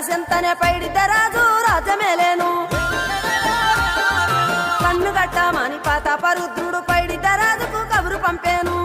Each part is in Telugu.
ಕಳಸೆಂತನೆ ಪೈಡಿದ್ದರಾಜು ರಾಜ ಮೇಲೇನು ಕಣ್ಣು ಕಟ್ಟ ಮಣಿಪಾತ ಪರುದ್ರುಡು ಪೈಡಿದ್ದರಾಜುಕು ಕಬರು ಪಂಪೇನು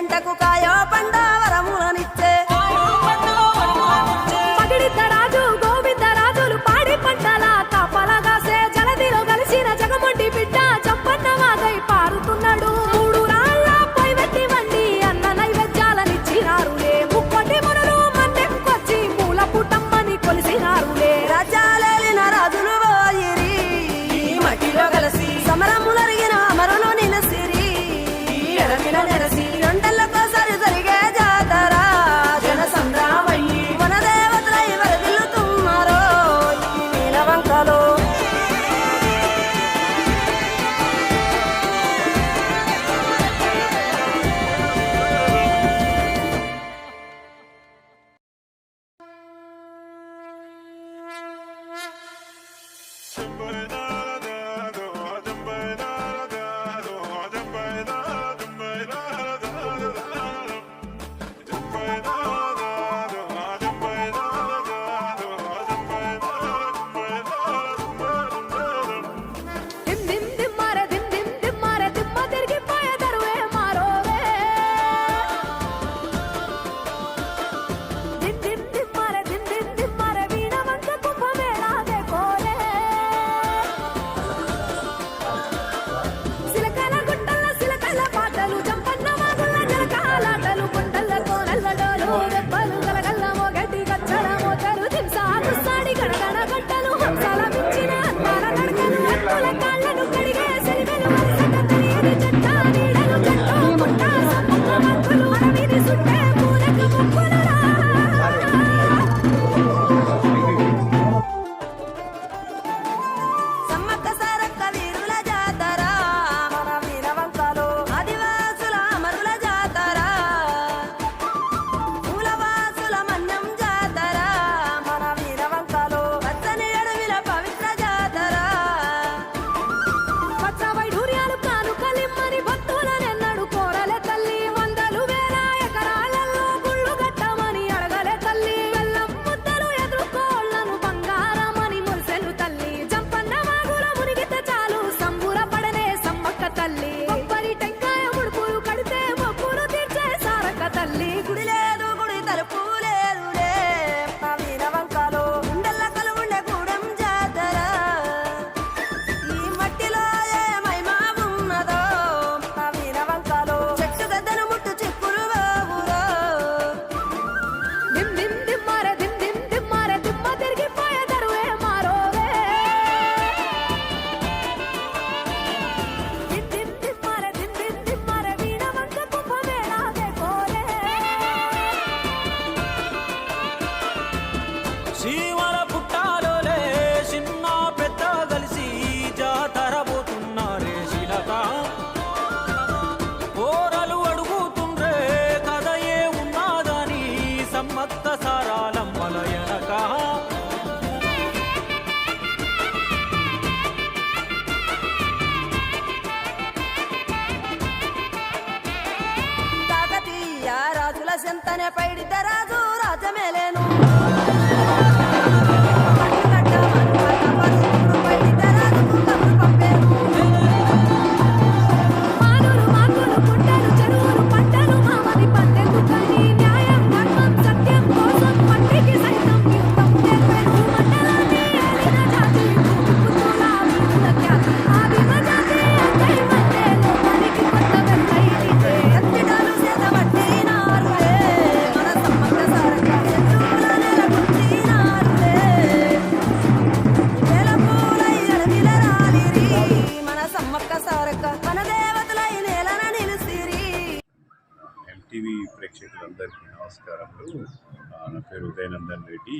పంటకు కాయో పండవ?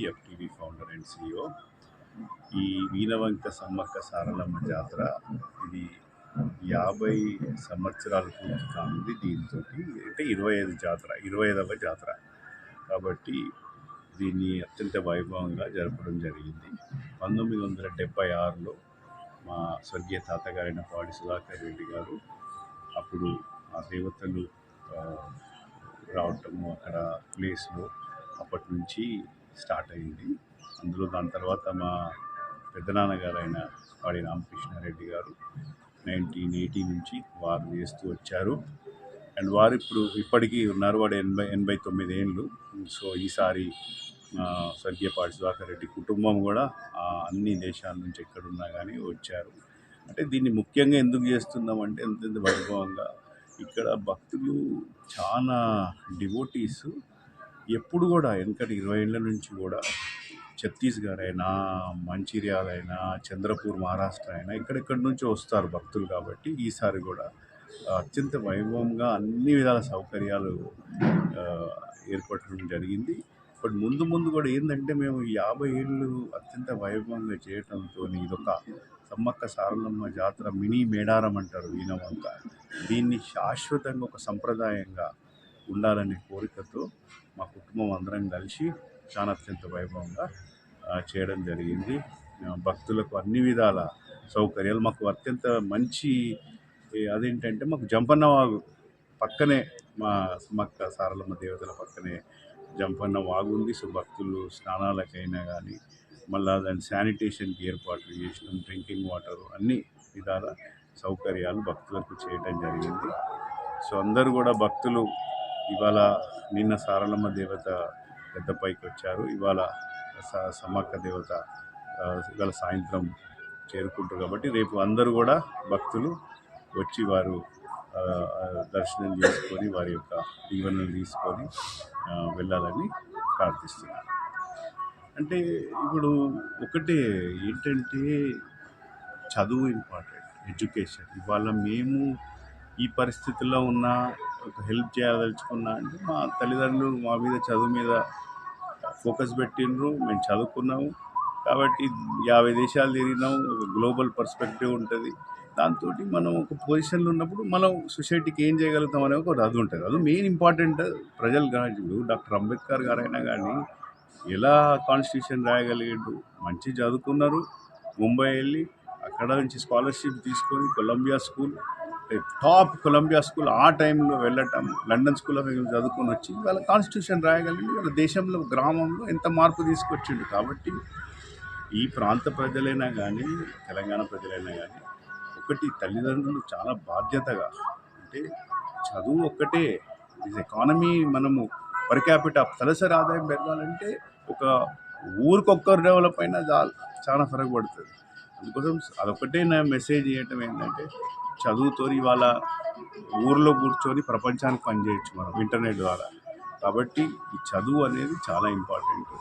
ఎఫ్టీవీ ఫౌండర్ అండ్ సిఇఓ ఈ వీణవంక సమ్మక్క సారలమ్మ జాతర ఇది యాభై సంవత్సరాలకు పూర్తి కానుంది దీంతో అంటే ఇరవై ఐదు జాతర ఇరవై ఐదవ జాతర. కాబట్టి దీన్ని అత్యంత వైభవంగా జరపడం జరిగింది. పంతొమ్మిది వందల డెబ్బై ఆరులో మా స్వర్గీయ తాతగారైన పాడి సుధాకర్ రెడ్డి గారు అప్పుడు ఆ దేవతలు రావటము అక్కడ ప్లేస్లో అప్పటి నుంచి స్టార్ట్ అయింది అందులో దాని తర్వాత మా పెద్దనాన్నగారైన వాడి రామకృష్ణారెడ్డి గారు నైన్టీన్ ఎయిటీ నుంచి వారు చేస్తూ వచ్చారు. అండ్ వారు ఇప్పుడు ఇప్పటికీ ఉన్నారు. వాడు ఎనభై ఎనభై తొమ్మిది ఏళ్ళు. సో ఈసారి ఆ, సుధాకర్ రెడ్డి కుటుంబం కూడా అన్ని దేశాల నుంచి ఎక్కడున్నా కానీ వచ్చారు. అంటే దీన్ని ముఖ్యంగా ఎందుకు చేస్తున్నాం అంటే ఎంత వైభవంగా ఇక్కడ భక్తులు చాలా డివోటీస్ ఎప్పుడు కూడా వెనకటి ఇరవై ఏళ్ళ నుంచి కూడా ఛత్తీస్గఢ్ అయినా మంచిర్యాల అయినా చంద్రపూర్ మహారాష్ట్ర అయినా ఇక్కడెక్కడి నుంచి వస్తారు భక్తులు కాబట్టి ఈసారి కూడా అత్యంత వైభవంగా అన్ని విధాల సౌకర్యాలు ఏర్పడటం ఏర్పడడం జరిగింది. బట్ ముందు ముందు కూడా ఏంటంటే మేము యాభై ఏళ్ళు అత్యంత వైభవంగా చేయటంతో ఇదొక సమ్మక్క సారలమ్మ జాతర మినీ మేడారం అంటారు ఈయన వంక. దీన్ని శాశ్వతంగా ఒక సంప్రదాయంగా ఉండాలనే కోరికతో కుటుంబం అందరం కలిసి చాలా అత్యంత వైభవంగా చేయడం జరిగింది. భక్తులకు అన్ని విధాల సౌకర్యాలు మాకు అత్యంత మంచి అదేంటంటే మాకు జంపన్న వాగు పక్కనే మా సుమక్క సారలమ్మ దేవతల పక్కనే జంపన్న వాగు ఉంది. సో భక్తులు స్నానాలకైనా కానీ మళ్ళీ దాని శానిటేషన్కి ఏర్పాట్లు చేసినాం. డ్రింకింగ్ వాటర్ అన్ని విధాల సౌకర్యాలు భక్తులకు చేయడం జరిగింది. సో అందరూ కూడా భక్తులు ఇవాళ నిన్న సారలమ్మ దేవత పెద్దపైకి వచ్చారు. ఇవాళ స- సమ్మక్క దేవత ఇవాళ సాయంత్రం చేరుకుంటారు కాబట్టి రేపు అందరూ కూడా భక్తులు వచ్చి వారు దర్శనం చేసుకొని వారి యొక్క దీవెనలు తీసుకొని వెళ్ళాలని ప్రార్థిస్తున్నారు. అంటే ఇప్పుడు ఒకటే ఏంటంటే చదువు ఇంపార్టెంట్ ఎడ్యుకేషన్. ఇవాళ మేము ఈ పరిస్థితుల్లో ఉన్న ఒక హెల్ప్ చేయదలుచుకున్నా అంటే మా తల్లిదండ్రులు మా మీద చదువు మీద ఫోకస్ పెట్టిండ్రు. మేము చదువుకున్నాము. కాబట్టి యాభై దేశాలు తిరిగినాం ఒక గ్లోబల్ పర్స్పెక్టివ్ ఉంటుంది. దాంతో మనం ఒక పొజిషన్లో ఉన్నప్పుడు మనం సొసైటీకి ఏం చేయగలుగుతాం అనే ఒక అది ఉంటుంది. అది మెయిన్ ఇంపార్టెంట్ ప్రజలు కానీ డాక్టర్ అంబేద్కర్ గారైనా కానీ ఎలా కాన్స్టిట్యూషన్ రాయగలిగాడు? మంచి చదువుకున్నారు. ముంబై వెళ్ళి అక్కడ నుంచి స్కాలర్షిప్ తీసుకొని Columbia school top Columbia school ఆ టైంలో వెళ్ళటం లండన్ స్కూల్ ఆఫ్ చదువుకొని వచ్చి వాళ్ళ కాన్స్టిట్యూషన్ రాయగలిగింది. వాళ్ళ దేశంలో గ్రామంలో ఎంత మార్పు తీసుకొచ్చిండు కాబట్టి ఈ ప్రాంత ప్రజలైనా కానీ తెలంగాణ ప్రజలైనా కానీ ఒకటి తల్లిదండ్రులు చాలా బాధ్యతగా అంటే చదువు ఒక్కటే ఇది ఎకానమీ మనము పర్ క్యాపిటల్ తలసరి ఆదాయం పెరగాలంటే ఒక ఊరికొక్కరు డెవలప్ అయినా చాలు చాలా ఫరక్ పడుతుంది. అందుకోసం అదొకటే నా మెసేజ్ చేయటం ఏంటంటే చదువుతో ఇవాళ ఊర్లో కూర్చొని ప్రపంచానికి పనిచేయచ్చు మనం ఇంటర్నెట్ ద్వారా. కాబట్టి ఈ చదువు అనేది చాలా ఇంపార్టెంట్.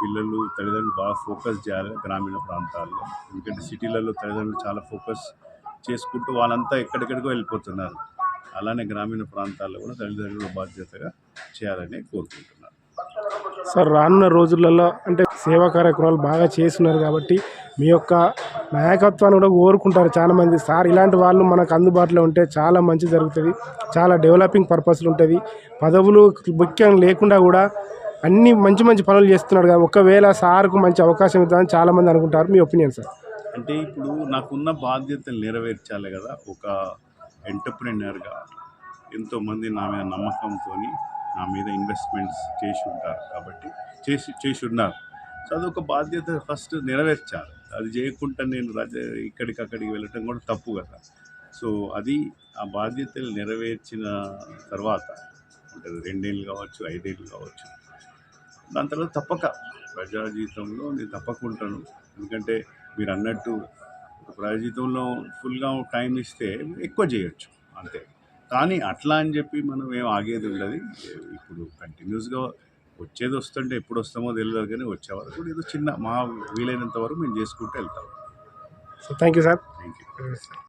పిల్లలు తల్లిదండ్రులు బాగా ఫోకస్ చేయాలి గ్రామీణ ప్రాంతాల్లో. ఎందుకంటే సిటీలలో తల్లిదండ్రులు చాలా ఫోకస్ చేసుకుంటూ వాళ్ళంతా ఎక్కడెక్కడికో వెళ్ళిపోతున్నారు. అలానే గ్రామీణ ప్రాంతాల్లో కూడా తల్లిదండ్రులు బాధ్యతగా చేయాలని కోరుకుంటున్నారు సార్ రానున్న రోజులలో అంటే సేవా కార్యక్రమాలు బాగా చేస్తున్నారు కాబట్టి మీ యొక్క నాయకత్వాన్ని కూడా కోరుకుంటారు చాలా మంది సార్ ఇలాంటి వాళ్ళు మనకు అందుబాటులో ఉంటే చాలా మంచి జరుగుతుంది. చాలా డెవలపింగ్ పర్పస్లు ఉంటుంది. పదవులు ముఖ్యం లేకుండా కూడా అన్ని మంచి మంచి పనులు చేస్తున్నాడు కదా. ఒకవేళ సార్కు మంచి అవకాశం ఇద్దామని చాలామంది అనుకుంటారు. మీ ఒపీనియన్ సార్ అంటే ఇప్పుడు నాకున్న బాధ్యతలు నెరవేర్చాలి కదా. ఒక ఎంటర్ప్రినర్గా ఎంతోమంది నా మీద నమ్మకంతో నా మీద ఇన్వెస్ట్మెంట్స్ చేసి ఉంటారు కాబట్టి చేసి చేసి ఉన్నారు. సో అదొక బాధ్యత ఫస్ట్ నెరవేర్చాలి. అది చేయకుండా నేను రజ ఇక్కడికి అక్కడికి వెళ్ళటం కూడా తప్పు కదా. సో అది ఆ బాధ్యతలు నెరవేర్చిన తర్వాత అంటే రెండేళ్ళు కావచ్చు ఐదేళ్ళు కావచ్చు దాని తర్వాత తప్పక ప్రజా జీవితంలో నేను తప్పకుంటాను. ఎందుకంటే మీరు అన్నట్టు ప్రజా జీవితంలో ఫుల్గా టైం ఇస్తే ఎక్కువ చేయొచ్చు అంతే. కానీ అట్లా అని చెప్పి మనం ఏం ఆగేది ఉండదు. ఇప్పుడు కంటిన్యూస్గా వచ్చేది వస్తుంటే ఎప్పుడు వస్తామో తెలియదు కానీ వచ్చే వరకు కూడా ఏదో చిన్న మా వీలైనంత వరకు మేము చేసుకుంటూ వెళ్తాం. So thank you sir thank you